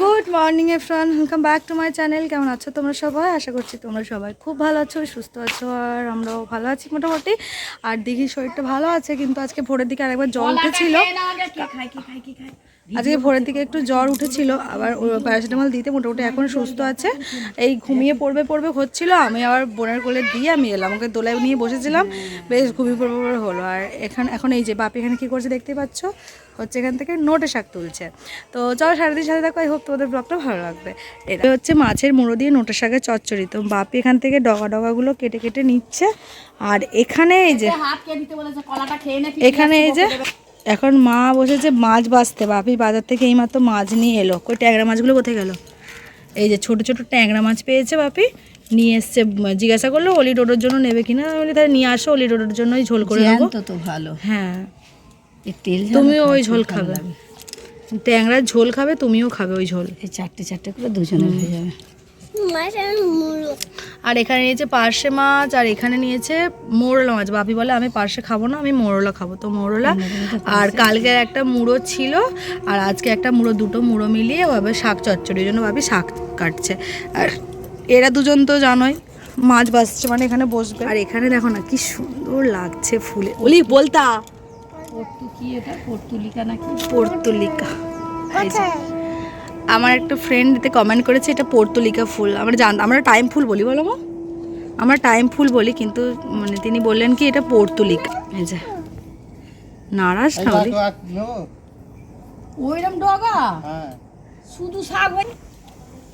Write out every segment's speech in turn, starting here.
Good morning Efran welcome back to my channel কেমন আছো তোমরা সবাই? আশা করছি তোমরা সবাই খুব ভালো আছো সুস্থ আছো আর আমরাও ভালো আছি মোটামুটি। আর দিঘির শরীরটা ভালো আছে কিন্তু আজকে ভোরের দিকে আরেকবার জল উঠেছিল। আজকে ভোরের দিকে একটু জ্বর উঠেছিল আবার প্যারাসিটামল দিতে মোটামুটি এখন সুস্থ আছে। এই ঘুমিয়ে পড়বে পড়বে হচ্ছিল আমি আবার বোনের কোলে দিয়ে আমি এলাম ওকে দোলায় নিয়ে বসেছিলাম বেশ ঘুমিয়ে পড়বে পড়বে হলো। আর এখানে এখন এই যে বাপি এখানে কী করছে দেখতে পাচ্ছ? হচ্ছে এখান থেকে নোটে শাক তুলছে। তো চলো সারাদিন সাথে থাকো আই হোপ তোমাদের ব্লগটা ভালো লাগবে। এটা হচ্ছে মাছের মুড়ো দিয়ে নোটে শাকের চচ্চড়ি। তো বাপি এখান থেকে ডগা ডগাগুলো কেটে কেটে নিচ্ছে। আর এখানে এই যে এখানে এই যে এখন মা বসেছে মাছ বাছতে বাপি বাজার থেকে এইমাত্র মাছ নিয়ে এলো। কই ট্যাংরা মাছগুলো কোথায় গেল? এই যে ছোট ছোট ট্যাংরা মাছ পেয়েছে বাপি নিয়ে এসছে জিজ্ঞাসা করল অলি ডোডোর জন্য নেবে কিনা? আমি তাহলে নিয়ে আসো অলি ডোডোর জন্যই ঝোল করে তো তো ভালো। হ্যাঁ। তেল তুমিও ওই ঝোল খাবে। ট্যাংরার ঝোল খাবে তুমিও খাবে ওই ঝোল। এই চারটে চারটে করে দুজনে হয়ে যাবে। আর এখানে নিয়েছে পার্শে মাছ আর এখানে নিয়েছে মোরলা মাছ। বাপি বলে আমি পার্শে খাব না আমি মোরলা খাব। তো মোরলা আর কালকের একটা মুড়ো ছিল আর আজকে একটা মুড়ো দুটো মুড়ো মিলিয়ে ভাবে শাক চচ্চড়ি জন্য ভাবি শাক কাটছে। আর এরা দুজন তো জানোই মাছ বাসছে মানে এখানে বসবে। আর এখানে দেখো না কি সুন্দর লাগছে ফুলে। ওলি বলতা। পর্তুলিকা নাকি? পর্তুলিকা। আমার একটা ফ্রেন্ড এতে কমেন্ট করেছে এটা পর্তুলিকা ফুল। আমরা জান আমরা টাইম ফুল বলি বলো মা। আমরা টাইম ফুল বলি কিন্তু মানে তিনি বললেন কি এটা পর্তুলিকা। এই যে নারাজ না বলি ওইরকম ডগা? শুধু শাক ওই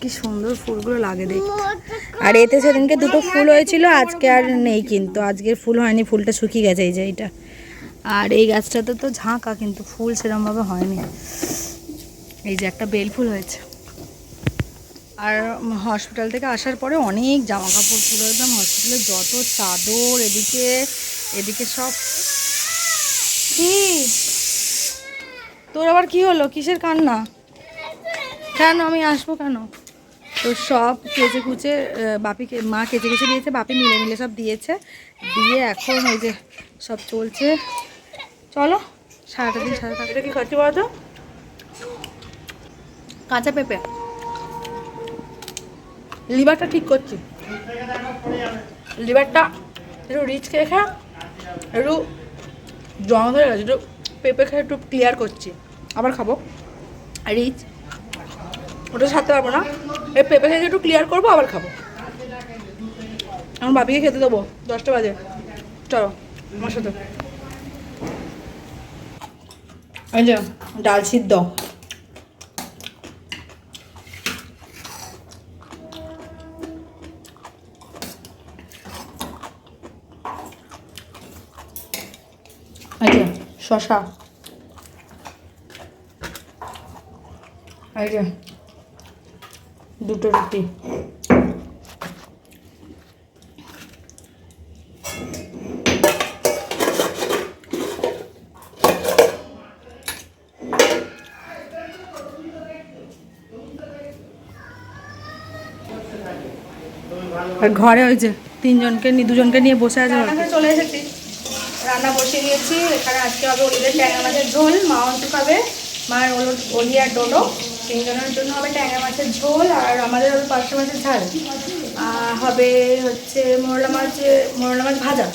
কি সুন্দর ফুলগুলো লাগে দেখতে। আর এতে সেদিনকে দুটো ফুল হয়েছিল আজকে আর নেই কিন্তু। আজকের ফুল হয়নি ফুলটা শুকিয়ে গেছে এই যে এইটা। আর এই গাছটাতে তো ঝাঁকা কিন্তু ফুল সেরমভাবে হয়নি। এই যে একটা বেল ফুল হয়েছে। আর হসপিটাল থেকে আসার পরে অনেক জামা কাপড় ছিল, একদম হসপিটালে যত চাদর, এদিকে এদিকে সব। কি? তোর আবার কি হলো? কিসের কান্না? কেন? আমি আসব কেন? তো সব কেচে কুচে বাপিকে, মা কেচে কুচে দিয়েছে, বাপি মিলে মিলে সব দিয়েছে। দিয়ে এখন ওই যে সব চলছে। চলো, সারাটা দিন সারা এটা কি খাচ্ছি বলো তো কাঁচা পেঁপে। লিভারটা ঠিক করছি। লিভারটা একটু রিচ খেয়ে খা, একটু জমা ধরে গেছে একটু পেঁপে খেয়ে একটু ক্লিয়ার করছি। আবার খাব। রিচ ওটা ছাড়তে পারব না। এই পেঁপে খেয়ে একটু ক্লিয়ার করব, আবার খাব। আমার বাপিকে খেতে দেবো। দশটা বাজে। চলো আমার সাথে। যে, ডাল সিদ্ধ। শশা। এই যে, দুটো রুটি। ঘরে ওই যে তিনজনকে দুজনকে নিয়ে বসে আছে। চলে এসেছি। রান্না বসিয়ে দিয়েছি। এখানে আজকে হবে ওলিদের ট্যাংরা মাছের ঝোল, মা অন্তু খাবে মায়ের ওল- ওলি আর ডোডো তিনজনের জন্য হবে ট্যাংরা মাছের ঝোল আর আমাদের হবে পার্শে মাছের ঝাল। হবে হচ্ছে মোরলা মাছ মোরলা মাছ ভাজা।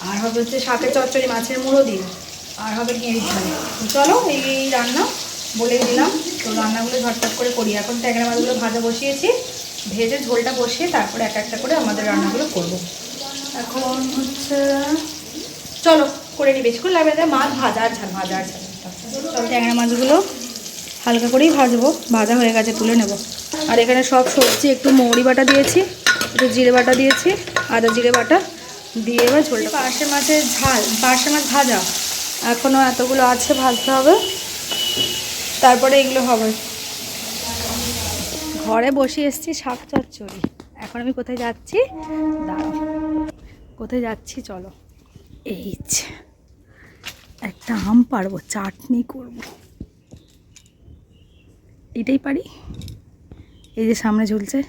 আর হবে হচ্ছে শাকের চচ্চড়ি মাছের মুড়ো দিয়ে। আর হবে গেঁড়ির ঝাল। চলো এই এই রান্না বলে দিলাম। তো রান্নাগুলো ঝটপট করে করি। এখন ট্যাংরা মাছগুলো ভাজা বসিয়েছি। ভেজে ঝোলটা বসিয়ে তারপরে এক একটা করে আমাদের রান্নাগুলো করব। এখন হচ্ছে চলো, করে নিই বেশিক্ষণ লাগবে না মাছ ভাজা আর ঝাল, ভাজা আর ট্যাংরা মাছগুলো হালকা করেই ভাজবো। ভাজা হয়ে গেছে, তুলে নেব। আর এখানে সব সবজি, একটু মৌরি বাটা দিয়েছি, একটু জিরে বাটা দিয়েছি, আদা জিরে বাটা দিয়ে এবার ঝোলটা পার্শে মাছের ঝাল, পার্শে মাছ ভাজা। এখনও এতগুলো আছে, ভাজতে হবে। তারপরে এগুলো হবে। ঘরে বসে এসেছি শাক চচ্চড়ি। এখন আমি কোথায় যাচ্ছি? কোথায় যাচ্ছি, চলো। এই যে, একটা আম পারব চাটনি করব। এটাই পারি? এই যে সামনে ঝুলছে,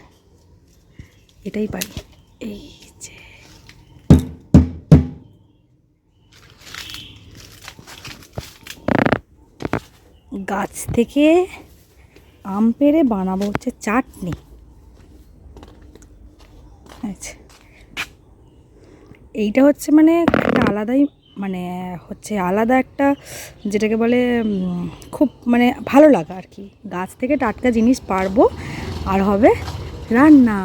এটাই পারি। এই যে। গাছ থেকে আম পেড়ে বানাবো হচ্ছে চাটনি। আচ্ছা এইটা হচ্ছে মানে আলাদাই মানে হচ্ছে আলাদা একটা যেটাকে বলে খুব মানে ভালো লাগা আর কি। গাছ থেকে টাটকা জিনিস পারব, আর হবে রান্না।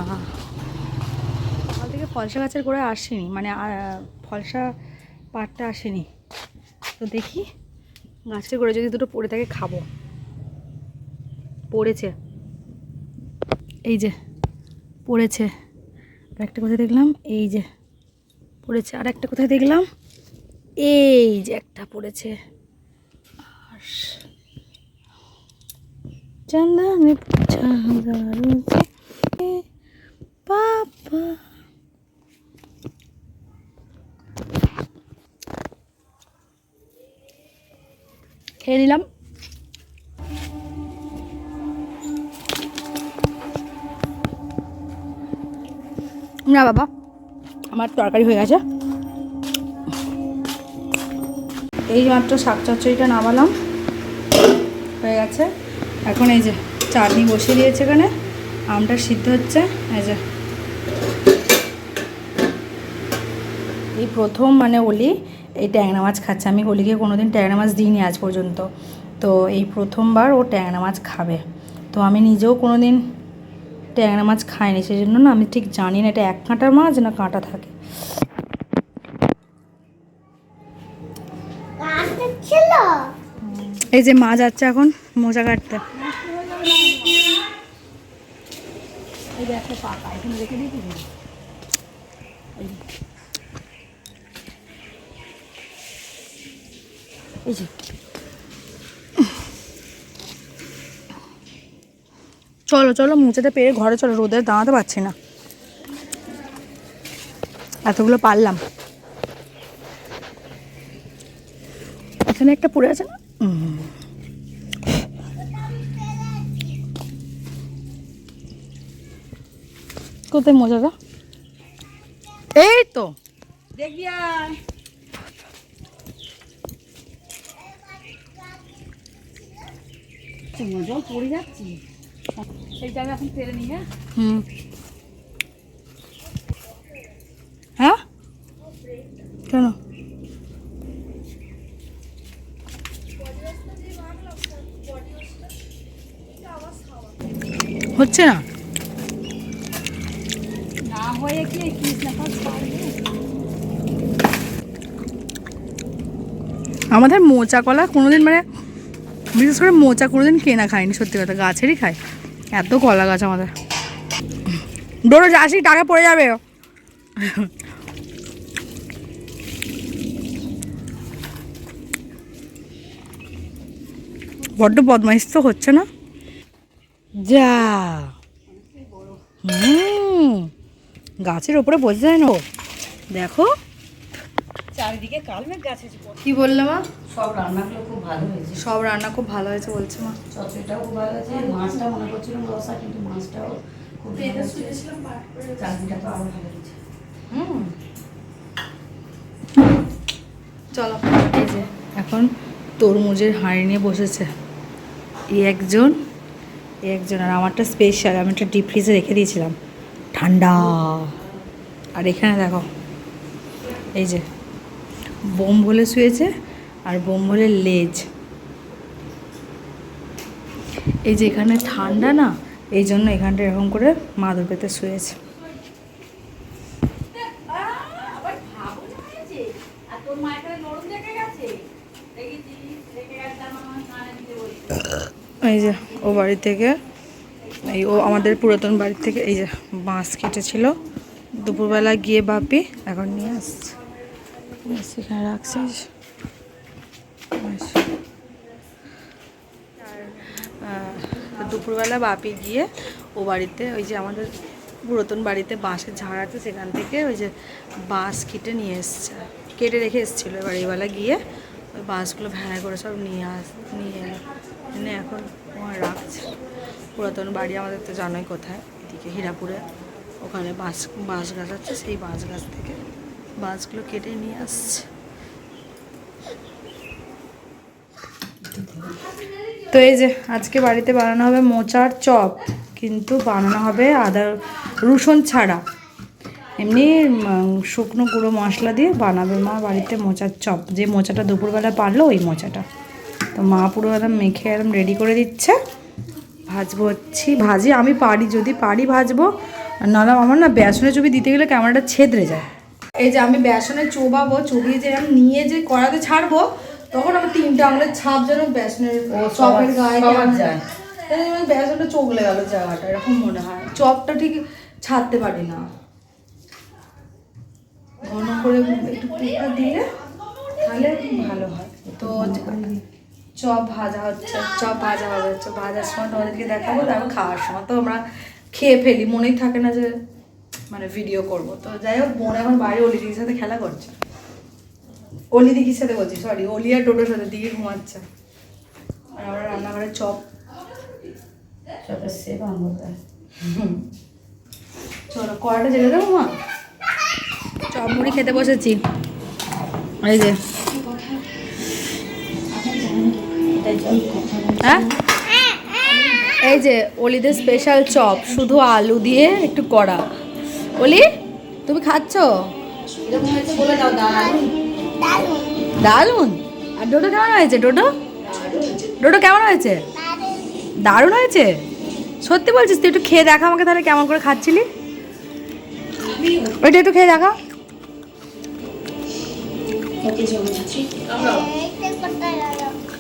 সকাল থেকে ফলসা গাছের গোড়ায় আসেনি মানে ফলসা পাটটা আসেনি। তো দেখি, গাছের গোড়ায় যদি দুটো পড়ে থাকে খাব। পড়েছে। এই যে, পড়েছে। একটা কথা দেখলাম? এই যে। পড়েছে। আর একটা কোথায় দেখলাম? এই যে একটা পড়েছে। আর খেয়ে নিলাম। না বাবা। আমার তরকারি হয়ে গেছে। এই মাত্র শাক চচ্চড়িটা নামালাম। হয়ে গেছে। এখন এই যে চাটনি বসিয়ে দিয়েছে এখানে। আমটা সিদ্ধ হচ্ছে। এই যে। এই প্রথম মানে অলি এই ট্যাংরা মাছ খাচ্ছে। আমি অলিকে কোনোদিন ট্যাংরা মাছ দিইনি আজ পর্যন্ত। তো এই প্রথমবার ও ট্যাংরা মাছ খাবে। তো আমি নিজেও কোনোদিন ট্যাংরা মাছ খায়নি সেই জন্য না আমি ঠিক জানি না এটা এক কাঁটার মাছ না কাঁটা থাকে। এই যে মা যাচ্ছে এখন, মোজা কাটতে। এই যে একটা পাকা এখানে রেখে দিয়েছি তো। এই যে চলো চলো মুচাতে পেরে ঘরে চলো, রোদে দাঁড়াতে পারছি না। এতগুলো পারলাম। এখানে একটা পড়ে আছে না। কোথায় মোজাটা এই তো। দেখবি জল পড়ে যাচ্ছি। সেইটা আমি এখন ফেলে নিই হ্যাঁ? হুম। হ্যাঁ? কেন? হচ্ছে না? না হয়ে কি আমাদের মোচা কলা কোনোদিন মানে বিশেষ করে মোচা কোনোদিন কেনা খায়নি সত্যি কথা গাছেরই খায়। এত কলা গাছ আমাদের। ডোরো যাসি টাকা পড়ে যাবে। বড্ড বদমাইশ তো হচ্ছে না? যা। হুম। গাছের ওপরে বোঝা যায় না। দেখো। চারিদিকে কালমেঘ গাছ আছে। কি বললে মা? সব রান্নাগুলো খুব ভালো হয়েছে। সব রান্না খুব ভালো হয়েছে বলছে মা। চচড়িটাও খুব ভালো হয়েছে মাছটা মনে করছিলাম রসা কিন্তু মাছটাও খুব চাটনিটা তো আরও ভালো হয়েছে। হুম। চলো এই যে এখন তরমুজের হাঁড়ি নিয়ে বসেছে। এই একজন এই একজন আর আমারটা স্পেশাল আমি একটা ডিপ ফ্রিজে রেখে দিয়েছিলাম। ঠান্ডা। আর এখানে দেখো এই যে বোম বলে শুয়েছে আর বোম বলে লেজ। এই যে এখানে ঠান্ডা না, এই জন্য এখানটা এরকম করে মাদুর পেতে শুয়েছে। এই যে ও বাড়ি থেকে, এই ও আমাদের পুরাতন বাড়ি থেকে এই যে বাঁশ কেটেছিল। দুপুরবেলা গিয়ে বাপি এখন নিয়ে আসছে। এখানে রাখছিস। আর দুপুরবেলা বাপি গিয়ে ও বাড়িতে ওই যে আমাদের পুরাতন বাড়িতে বাঁশের ঝাড় আছে সেখান থেকে ওই যে বাঁশ কেটে নিয়ে এসছে, কেটে রেখে এসেছিল এইবেলা গিয়ে ওই বাঁশগুলো ভ্যানে করে সব নিয়ে আস, নিয়ে এনে এখন রাখছে। পুরাতন বাড়ি আমাদের তো জানোই কোথায়, এদিকে হীরাপুরে। ওখানে বাঁশ বাঁশ গাছ আছে, সেই বাঁশ গাছ থেকে বাঁশগুলো কেটে নিয়ে আসছে। তো এই যে আজকে বাড়িতে বানানো হবে মোচার চপ, কিন্তু বানানো হবে আদা রসুন ছাড়া। এমনি শুকনো গুঁড়ো মশলা দিয়ে বানাবে মা বাড়িতে মোচার চপ। যে মোচাটা দুপুরবেলা পারল, ওই মোচাটা। তো মা পুরো একদম মেখে একদম রেডি করে দিচ্ছে। ভাজবো হচ্ছি, ভাজি, আমি পারি, যদি পারি ভাজবো। নাহলে আমার না বেসনের চুবি দিতে গেলে ক্যামেরাটা ছেদরে যায়। এই যে আমি বেসনে চোবাবো, চুবিয়ে যে আমি নিয়ে যে কড়াতে ছাড়বো তখন আমার তিনটা আঙুলের ছাপ যেন বেসনের চপের গায়ে যায়। এই যে বেসনটা গেল জায়গাটা এরকম মনে হয়। চপটা ঠিক ছাড়তে পারি না। ঘন করে একটু পুরটা দিলে তাহলে ভালো হয়। তো চপ ভাজা হচ্ছে চপ ভাজা হবে চপ ভাজার সময় তোমাদেরকে দেখাবো তারপর খাওয়ার সময়। তো আমরা খেয়ে ফেলি মনেই থাকে না যে মানে ভিডিও করব। তো যাই হোক বোন এখন বাইরে অলি দিদির সাথে খেলা করছে। অলি দিদির সাথে বলছি সরি অলি আর টোটোর সাথে দিকে ঘুমাচ্ছে। আর আমরা রান্নাঘরে চপ। চপের সেব আনব চলো কড়াটা জেলে দেবো মা? চপ মুড়ি খেতে বসেছি। এই যে। হ্যাঁ? এই যে অলিদের স্পেশাল চপ শুধু আলু দিয়ে একটু কড়া। অলি তুমি খাচ্ছ? কীরকম হয়েছে বলে দাও দাঁড়ান দারুণ আর ডোডো কেমন হয়েছে, ডোডো? ডোডো কেমন হয়েছে? দারুণ হয়েছে? সত্যি বলছিস, তুই একটু খেয়ে দেখা আমাকে তাহলে কেমন করে খাচ্ছিলি। ওইটা একটু খেয়ে দেখা।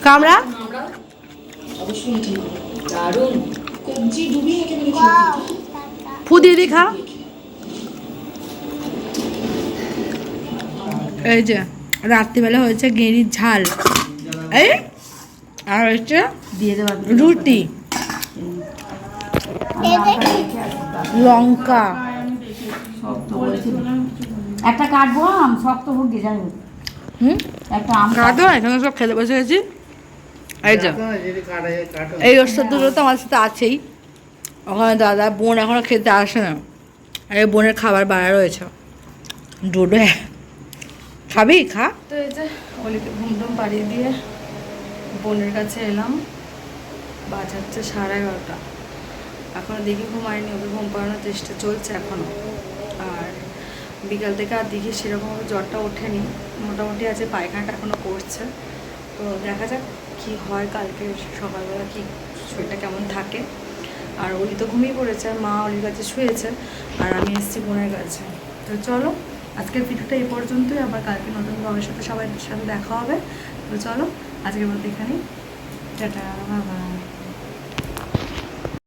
কামড়া? দারুণ ফু দিয়ে খা। এই যে। রাত্রিবেলা হয়েছে গেঁড়ির ঝাল। এই? আর হচ্ছে রুটি। লঙ্কা। একটা কাটবো আম শক্ত হোক গে যাই হোক হুম? একটা আম কাটো এখানে সব খেতে বসে গেছি এই যে। এই রসটা দুটো তো আমার সাথে আছেই। ওখানে দাদা বোন এখনও খেতে আসে না। আর বোনের খাবার বাড়া রয়েছে। ডোডো খাবি? খা। তো এই যে অলিকে ঘুমটুম পাড়িয়ে দিয়ে বোনের কাছে এলাম। বাজাচ্ছে সাড়ে এগারোটা। এখনও দেখি ঘুমায়নি, ওকে ঘুম পাড়ানোর চেষ্টা চলছে এখনও। আর বিকাল থেকে আর দেখি সেরকমভাবে জ্বরটা ওঠেনি। মোটামুটি আছে পায়খানাটা এখনও করছে। তো দেখা যাক কি হয় কালকে সকালবেলা কি শরীরটা কেমন থাকে। আর অলি তো ঘুমিয়ে পড়েছে, আর মা অলির কাছে শুয়েছে, আর আমি এসেছি বোনের কাছে। তো চলো আজকের ভিডিওটা এই পর্যন্তই, আবার কালকে নতুন ভাবের সাথে সবাই সাথে দেখা হবে। তো চলো, আজকের মধ্যে এখানেই। টাটা বাবা